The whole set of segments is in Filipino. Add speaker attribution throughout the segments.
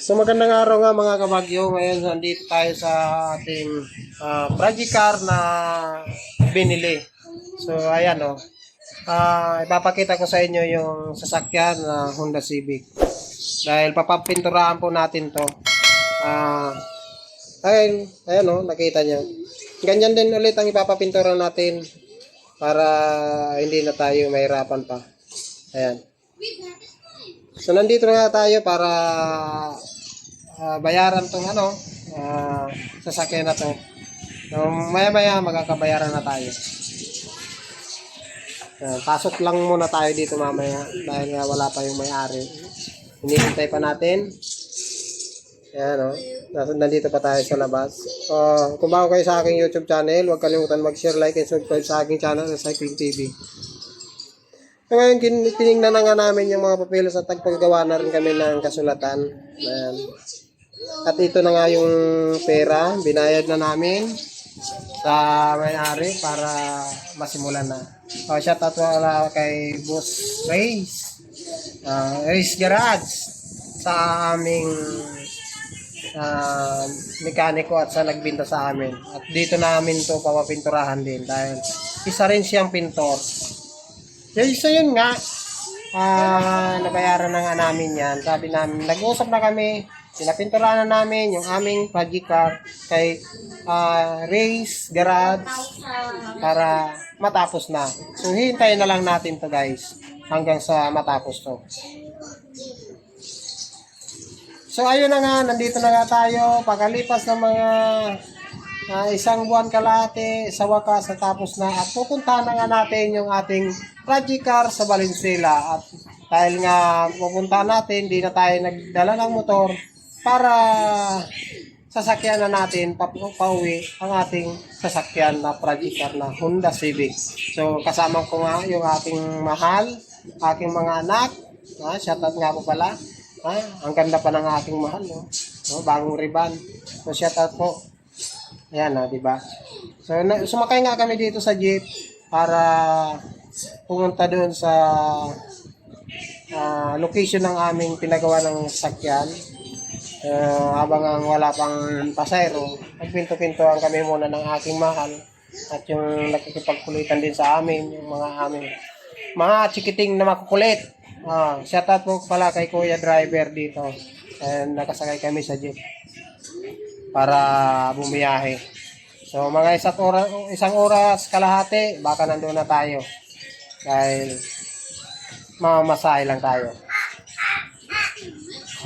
Speaker 1: So magandang araw nga mga kabagyo. Ngayon nandito tayo sa ating uh, project car na binili. So ayan o. Oh. Ah, ipapakita ko sa inyo yung sasakyan na Honda Civic. Dahil papapinturahan po natin to. Ah, ayun, ayan o, nakita nyo. Ganyan din ulit ang ipapapintura natin para hindi na tayo mahirapan pa. Ayan. So nandito na tayo para ah, bayaran tong ano, ah, sasakyan na to. So maya maya magkakabayaran na tayo. Ayan, pasok lang muna tayo dito mamaya dahil nga wala pa yung may-ari. Hinihintay pa natin. Ayan o. Nasa, nandito pa tayo sa labas. Uh, kung bago kayo sa aking YouTube channel, huwag kalimutan mag-share, like, and subscribe sa aking channel na Cycling TV. So, ngayon, tinignan na nga namin yung mga papeles at tagpagawa na rin kami ng kasulatan. Ayan. At ito na nga yung pera, binayad na namin sa may-ari para masimulan na. O, shout out wala kay Boss Race. Uh, Race Garage sa aming ah, mekaniko at sa nagbinta sa amin. At dito namin to papapinturahan din dahil isa rin siyang pintor. So, so yun nga, ah nabayaran na nga namin yan. Sabi namin, nag-usap na kami, pinapinturahan na namin yung aming project car kay ah, Race Garage para matapos na. So, hintayin na lang natin to guys hanggang sa matapos to. So ayun na nga, nandito na nga tayo. Pagkalipas ng mga ah, isang buwan kalate, sa wakas natapos na at pupuntahan na nga natin yung ating project car sa Valenzuela. At dahil nga pupuntahan natin, hindi na tayo nagdala ng motor para sasakyan na natin pa pauwi ang ating sasakyan na project na Honda Civic. So kasama ko nga yung ating mahal, aking mga anak, ah, shoutout nga po pala. Ah, ang ganda pa ng aking mahal, no? no bagong riban. So, shout out po. Ayan, no, di ba? So, na, sumakay nga kami dito sa jeep para pumunta doon sa ah, location ng aming pinagawa ng sakyan. Uh, habang ang wala pang pasayro, nagpinto-pintoan kami muna ng aking mahal at yung nakikipagkulitan din sa amin, yung mga aming mga chikiting na makukulit. Ah, shout out po pala kay Kuya Driver dito. And nakasakay kami sa jeep para bumiyahe. So mga isang oras, isang oras kalahati, baka nandoon na tayo. Dahil mamamasahe lang tayo.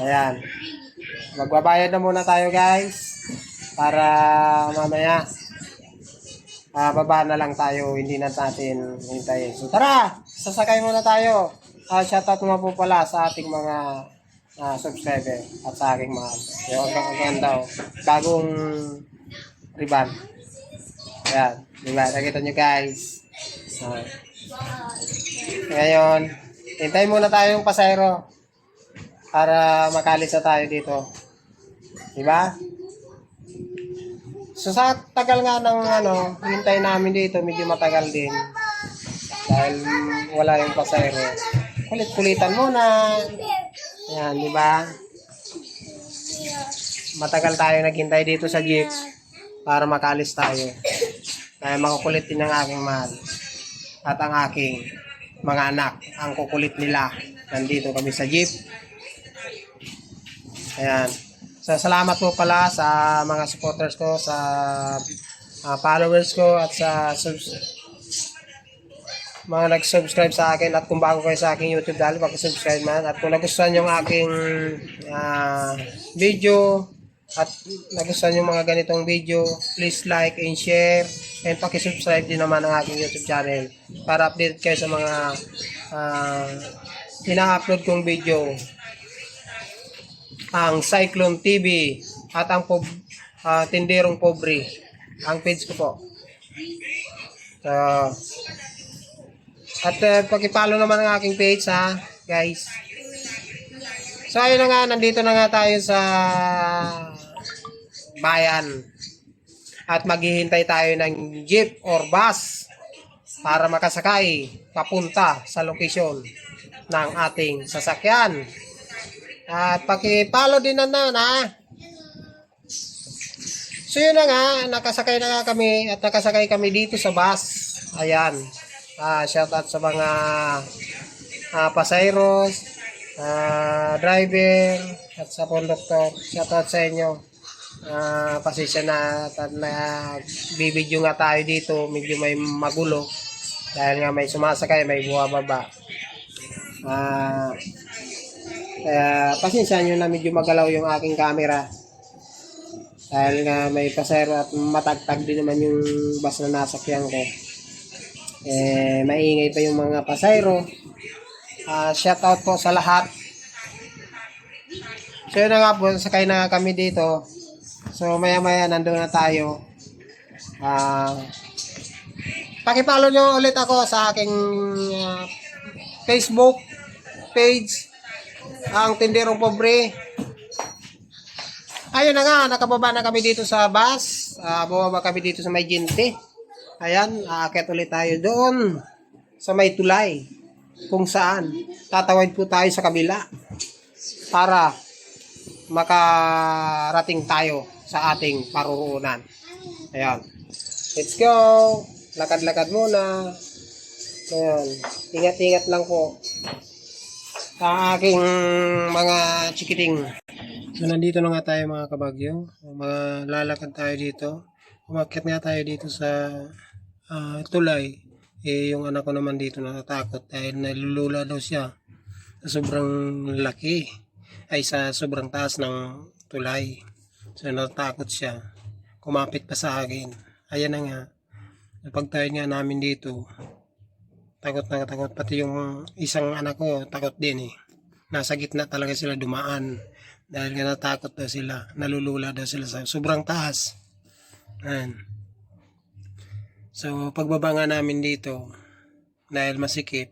Speaker 1: Ayan. Magbabayad na muna tayo guys. Para mamaya ah baba na lang tayo, hindi na natin hintayin. So tara, sasakay muna tayo. Ah, shoutout mo po pala sa ating mga ah, subscriber at sa aking mahal. Yung ang ganda oh. Bagong riban. Ayan. Diba? Nakita nyo guys. Ah. Ngayon, hintayin muna tayo yung pasayro para makalis na tayo dito. Diba? So sa tagal nga ng ano, hintay namin dito, medyo matagal din. Dahil wala yung pasayro. Kulit-kulitan muna. Yan, di ba? Matagal tayo naghintay dito sa jeep para makalis tayo. Dahil makukulit din ang aking mahal. At ang aking mga anak. Ang kukulit nila. Nandito kami sa jeep. Ayan. So, salamat po pala sa mga supporters ko, sa ah, followers ko, at sa subs mga nag-subscribe sa akin at kung bago kayo sa aking YouTube dahil pag-subscribe man at kung nagustuhan yung aking ah, video at nagustuhan yung mga ganitong video please like and share and paki-subscribe din naman ang aking YouTube channel para update kayo sa mga ah, ina-upload kong video ang Cyclone TV at ang pob, ah, Tinderong Pobre ang page ko po so, at uh, pakipalo naman ang aking page ha, guys. So ayun na nga, nandito na nga tayo sa bayan. At maghihintay tayo ng jeep or bus para makasakay papunta sa location ng ating sasakyan. At paki-follow din na na, ha? So yun na nga, nakasakay na nga kami at nakasakay kami dito sa bus. Ayan. Ah, shout out sa mga ah, pasayros, ah, driver, at sa conductor. Shout out sa inyo. Ah, pasensya na at bibidyo nga tayo dito, medyo may magulo. Dahil nga may sumasakay, may buwababa. Ah, kaya pasensya nyo na medyo magalaw yung aking camera. Dahil nga may pasero at matagtag din naman yung bus na nasakyan ko. Eh, maingay pa yung mga pasayro. Ah, shout out po sa lahat. So yun na nga po, sakay na kami dito. So maya maya nandun na tayo. Ah, pakipalo nyo ulit ako sa aking ah, Facebook page ang Tinderong Pobre. Ayun na nga, nakababa na kami dito sa bus. Ah, bumaba kami dito sa may Ginte. Ayan, aakyat ulit tayo doon sa may tulay. Kung saan, tatawid po tayo sa kabila para makarating tayo sa ating paruroonan. Ayan. Let's go! Lakad-lakad muna. Ayan. Ingat-ingat lang po sa aking mga chikiting. So, nandito na nga tayo mga kabagyo. Mga lalakad tayo dito. Umakyat nga tayo dito sa ah, tulay. Eh, yung anak ko naman dito natatakot dahil nalulula daw siya sobrang laki ay sa sobrang taas ng tulay. So, natatakot siya. Kumapit pa sa akin. Ayan na nga. Pagtayo nga namin dito, takot na takot. Pati yung isang anak ko, takot din eh. Nasa gitna talaga sila dumaan. Dahil nga natakot daw sila. Nalulula daw sila sa sobrang taas. Ayan. So, pagbaba nga namin dito, dahil masikip,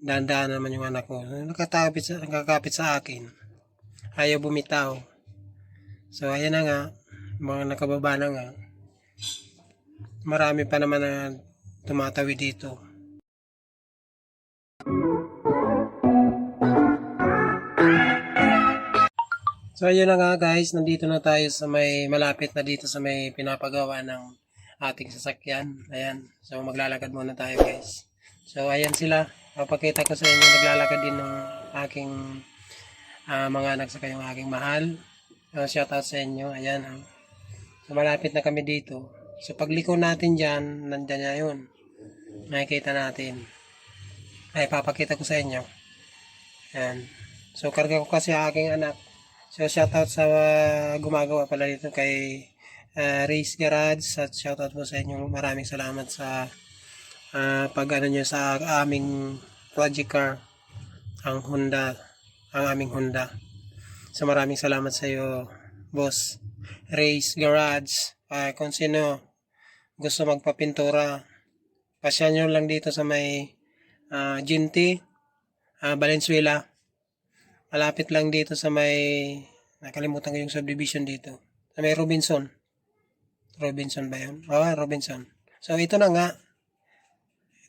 Speaker 1: dahan-dahan naman yung anak ko. Nakatapit sa, nakakapit sa akin. Ayaw bumitaw. So, ayan na nga. Mga nakababa na nga. Marami pa naman na tumatawid dito. So ayun na nga guys, nandito na tayo sa may malapit na dito sa may pinapagawa ng ating sasakyan. Ayan, so maglalakad muna tayo guys. So ayan sila, papakita ko sa inyo, naglalakad din ng aking ah, mga anak sa kayong aking mahal. So, shout out sa inyo, ayan. ah. So malapit na kami dito. So pagliko natin dyan, nandyan na yun. Nakikita natin. Ay, papakita ko sa inyo. Ayan. So karga ko kasi aking anak. So shoutout sa uh, gumagawa pala dito kay uh, Race Garage at shoutout po sa inyo. Maraming salamat sa uh, pag ano nyo sa aming project car ang Honda ang aming Honda. So maraming salamat sa iyo boss Race Garage. Uh, kung sino gusto magpapintura pasya nyo lang dito sa may uh, Ginty uh, Valenzuela malapit lang dito sa may nakalimutan ko yung subdivision dito. Sa may Robinson. Robinson ba yun? Oo, Robinson. So ito na nga.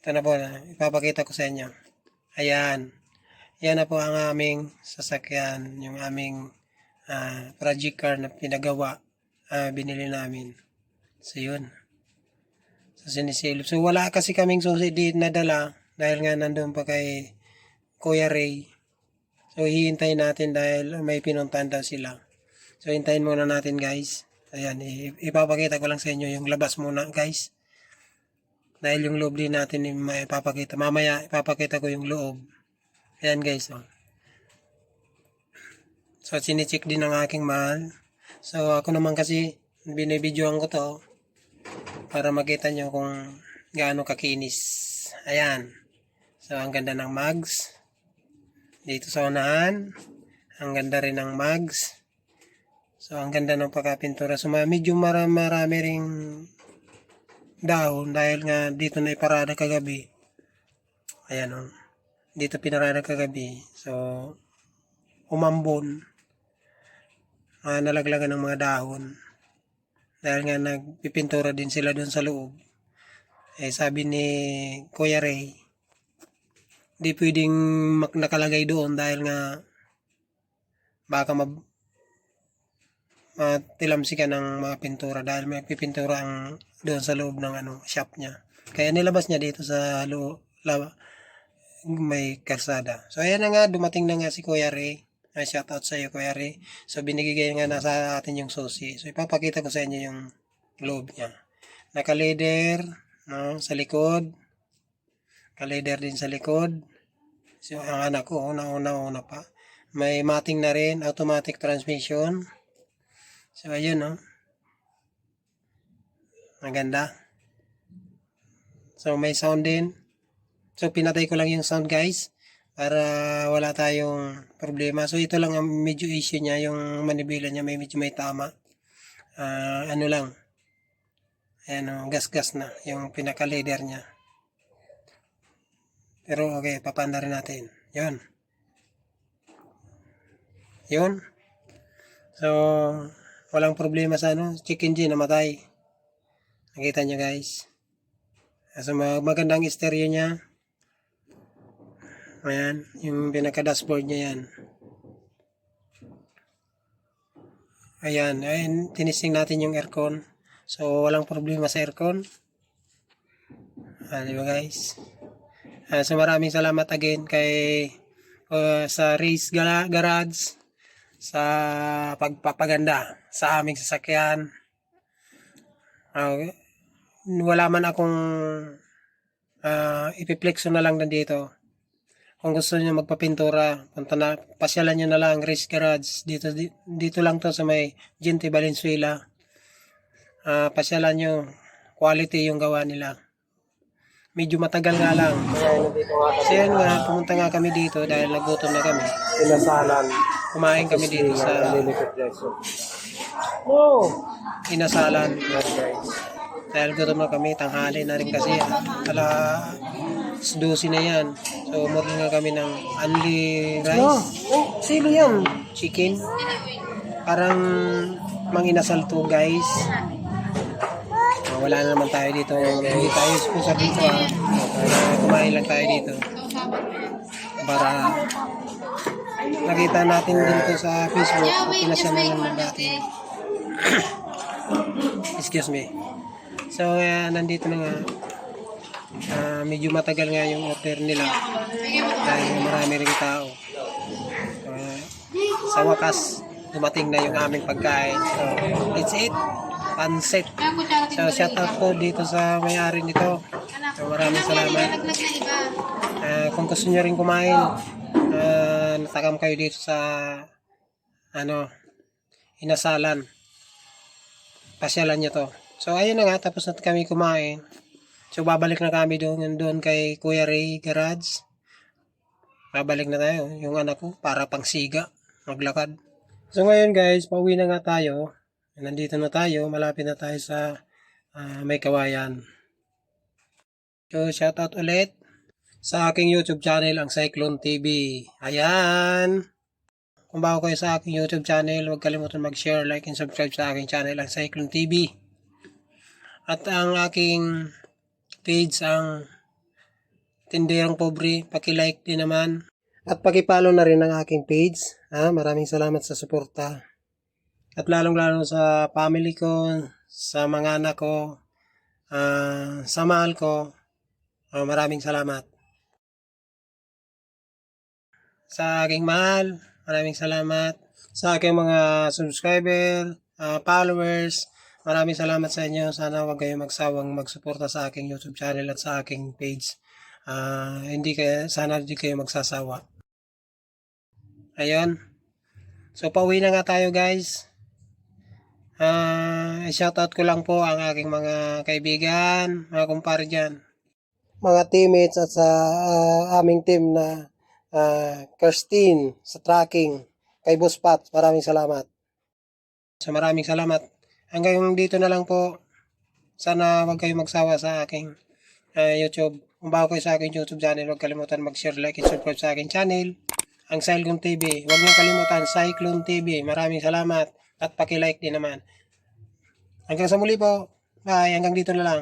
Speaker 1: Ito na po na ipapakita ko sa inyo. Ayan. Yan na po ang aming sasakyan yung aming ah, project car na pinagawa ah, binili namin. So yun. Sa sinisilip. So wala kasi kaming susi di nadala dahil nga nandun pa kay Kuya Ray So, hihintayin natin dahil may pinuntahan daw sila. So, hintayin muna natin guys. Ayan, ipapakita ko lang sa inyo yung labas muna guys. Dahil yung loob din natin yung ipapakita. Mamaya, ipapakita ko yung loob. Ayan guys. Oh. So, sinicheck din ng aking mahal. So, ako naman kasi, binibidyoan ko to para makita nyo kung gaano kakinis. Ayan. So, ang ganda ng mugs dito sa unahan. Ang ganda rin ng mugs. So, ang ganda ng pagkapintura. So, medyo marami, marami ring dahon dahil nga dito na iparada kagabi. Ayan o. Dito pinarada kagabi. So, umambon. Ah, nalaglagan ng mga dahon. Dahil nga nagpipintura din sila doon sa loob. Eh, sabi ni Kuya Ray, di pwedeng nakalagay doon dahil nga baka mab matilamsi ka ng mga pintura dahil may pipintura ang doon sa loob ng ano shop niya. Kaya nilabas niya dito sa lo, la, may karsada. So ayan na nga, dumating na nga si Kuya Ray. Ay, shout out sa iyo Kuya Ray. So binigay nga na sa atin yung susi. So ipapakita ko sa inyo yung loob niya. Naka-leather no, sa likod. Naka-leather din sa likod. So ang anak ko, nauna-una pa. May mating na rin, automatic transmission. So, ayun, no? Maganda. So, may sound din. So, pinatay ko lang yung sound, guys. Para wala tayong problema. So, ito lang ang medyo issue niya. Yung manibela niya, may medyo may tama. Ah, ano lang. Ayan, oh, gas-gas na. Yung pinaka-leader niya. Pero, okay, papanda rin natin. Yun. Yun. So, walang problema sa ano, check engine namatay. Nakita nyo guys. So, mag- magandang stereo niya. Ayan, yung pinaka-dashboard niya yan. Ayan, ayan, tinisting natin yung aircon. So, walang problema sa aircon. Ah, di ba guys? Ah, so, maraming salamat again kay uh, sa Race Garage sa pagpapaganda sa aming sasakyan. Ah, wala man akong uh, ipiplexo na lang nandito. Kung gusto niyo magpapintura, punta na, pasyalan niyo na lang Race Garage. Dito, di- dito lang to sa may Gente Valenzuela. Ah, pasyalan niyo, quality yung gawa nila. Medyo matagal nga lang. Kasi yan nga, pumunta nga kami dito dahil nagutom na kami.
Speaker 2: Pinasalan.
Speaker 1: Kumain kami dito sa oh, inasalan. Dahil gutom na kami, tanghali na rin kasi. Ala, 12 na yan. So, umorder nga kami ng only rice. Oh, sino yan? Chicken. Parang manginasal to guys. Wala na naman tayo dito. Hindi tayo sponsor dito ah. Ah, kumain lang tayo dito. Para nakita natin dito sa Facebook. Pinasya na lang natin. Excuse me. So, uh, nandito na nga. Ah, medyo matagal nga yung order nila. Dahil marami rin tao. Ah, sa wakas, dumating na yung aming pagkain. So, it's it. Pansit. So, shout out po dito sa may-ari nito. So, maraming salamat. Ah, kung gusto nyo rin kumain, ah, natakam kayo dito sa ano, inasalan. Pasyalan nyo to. So, ayun na nga, tapos na kami kumain. So, babalik na kami doon, doon kay Kuya Ray Garage. Babalik na tayo, yung anak ko, para pang siga, maglakad. So, ngayon guys, pauwi na nga tayo. Nandito na tayo, malapit na tayo sa ah, may kawayan. So, shoutout ulit sa aking YouTube channel, ang Cyclone TV. Ayan! Kung bago kayo sa aking YouTube channel, huwag kalimutan mag-share, like, and subscribe sa aking channel, ang Cyclone TV. At ang aking page, ang Tinderang Pobre, paki-like din naman. At paki-follow na rin ang aking page. Ha? Maraming salamat sa suporta. At lalong-lalo sa family ko, sa mga anak ko, ah, sa mahal ko, ah, maraming salamat. Sa aking mahal, maraming salamat. Sa aking mga subscriber, ah, followers, maraming salamat sa inyo. Sana huwag kayong magsawang magsuporta sa aking YouTube channel at sa aking page. Ah, hindi kayo, sana hindi kayo magsasawa. Ayun. So, pauwi na nga tayo guys. Ah, shoutout ko lang po ang aking mga kaibigan, mga kumpare dyan. Mga teammates at sa ah, aming team na ah, Kirstine sa tracking, kay Boss Pat, maraming salamat. So maraming salamat. Hanggang dito na lang po. Sana wag kayong magsawa sa aking ah, YouTube. Kung bago kayo sa aking YouTube channel, huwag kalimutan mag-share, like, and subscribe sa aking channel. Ang Cyclone TV. Huwag niyo kalimutan, Cyclone TV. Maraming salamat. At paki-like din naman. Hanggang sa muli po. Bye. Hanggang dito na lang.